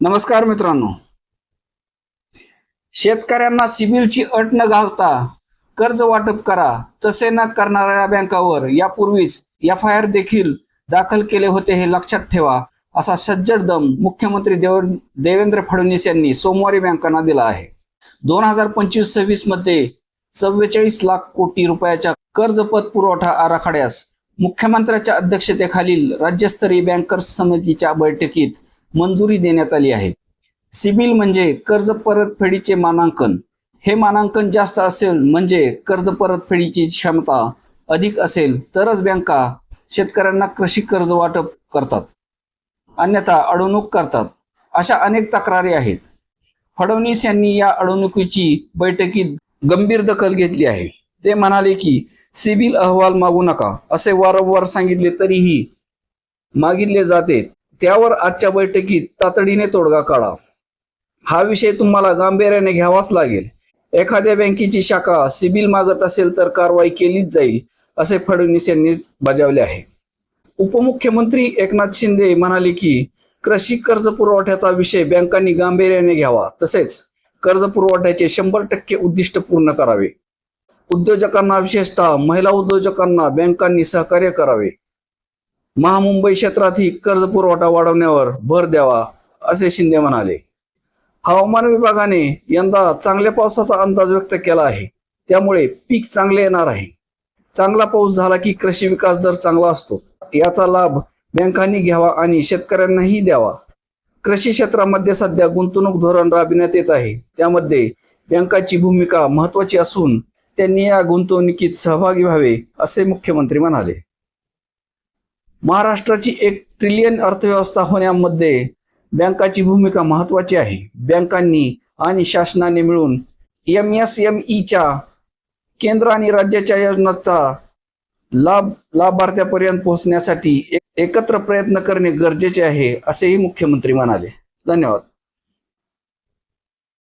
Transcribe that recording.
नमस्कार मित्रांनो. शेतकऱ्यांना सिबिलची अट न घालता कर्ज वाटप करा तसे न करणाऱ्या बँकावर यापूर्वीच एफ आय आर देखील दाखल केले होते हे लक्षात ठेवा असा सज्जड दम मुख्यमंत्री देव देवेंद्र फडणवीस यांनी सोमवारी बँकांना दिला आहे. दोन हजार पंचवीस सव्वीसमध्ये चव्वेचाळीस लाख कोटी रुपयाच्या कर्जपत पुरवठा आराखड्यास मुख्यमंत्र्यांच्या अध्यक्षतेखालील राज्यस्तरीय बँकर्स समितीच्या बैठकीत मंजुरी देण्यात आली आहे. सिबिल म्हणजे कर्ज परतफेडीचे मानांकन. हे मानांकन जास्त असेल म्हणजे कर्ज परतफेडीची क्षमता अधिक असेल तरच बँका शेतकऱ्यांना कृषी कर्ज वाटप करतात. अन्यथा अडवणूक करतात. अशा अनेक तक्रारी आहेत. फडणवीस यांनी या अडवणुकीची बैठकीत गंभीर दखल घेतली आहे. ते म्हणाले की सिबिल अहवाल मागू नका असे वारंवार सांगितले तरीही मागितले जाते. त्यावर आजच्या बैठकीत तातडीने तोडगा काढा. हा विषय तुम्हाला गांभीर्याने घ्यावाच लागेल. एखाद्या बँकेची शाखा सिबिल मागत असेल तर कारवाई केलीच जाईल असे फडणवीस यांनी बजावले आहे. उपमुख्यमंत्री एकनाथ शिंदे म्हणाले की कृषी कर्ज पुरवठ्याचा विषय बँकांनी गांभीर्याने घ्यावा तसेच कर्ज पुरवठ्याचे शंभर टक्के उद्दिष्ट पूर्ण करावे. उद्योजकांना विशेषतः महिला उद्योजकांना बँकांनी सहकार्य करावे. महामुंबई क्षेत्रातही कर्ज पुरवठा वाढवण्यावर भर द्यावा असे शिंदे म्हणाले. हवामान विभागाने यंदा चांगल्या पावसाचा अंदाज व्यक्त केला आहे. त्यामुळे पीक चांगले येणार आहे. चांगला पाऊस झाला की कृषी विकास दर चांगला असतो. याचा लाभ बँकांनी घ्यावा आणि शेतकऱ्यांनाही द्यावा. कृषी क्षेत्रामध्ये सध्या गुंतवणूक धोरण राबविण्यात येत आहे. त्यामध्ये बँकाची भूमिका महत्वाची असून त्यांनी या गुंतवणुकीत सहभागी व्हावे असे मुख्यमंत्री म्हणाले. महाराष्ट्राची एक ट्रिलियन अर्थव्यवस्था होण्यामध्ये बँकाची भूमिका महत्वाची आहे. बँकांनी आणि शासनाने मिळून एम एस एम ईच्या केंद्र आणि राज्याच्या योजनांचा लाभ लाभार्थ्यापर्यंत पोहोचण्यासाठी एक- एकत्र प्रयत्न करणे गरजेचे आहे असेही मुख्यमंत्री म्हणाले. धन्यवाद.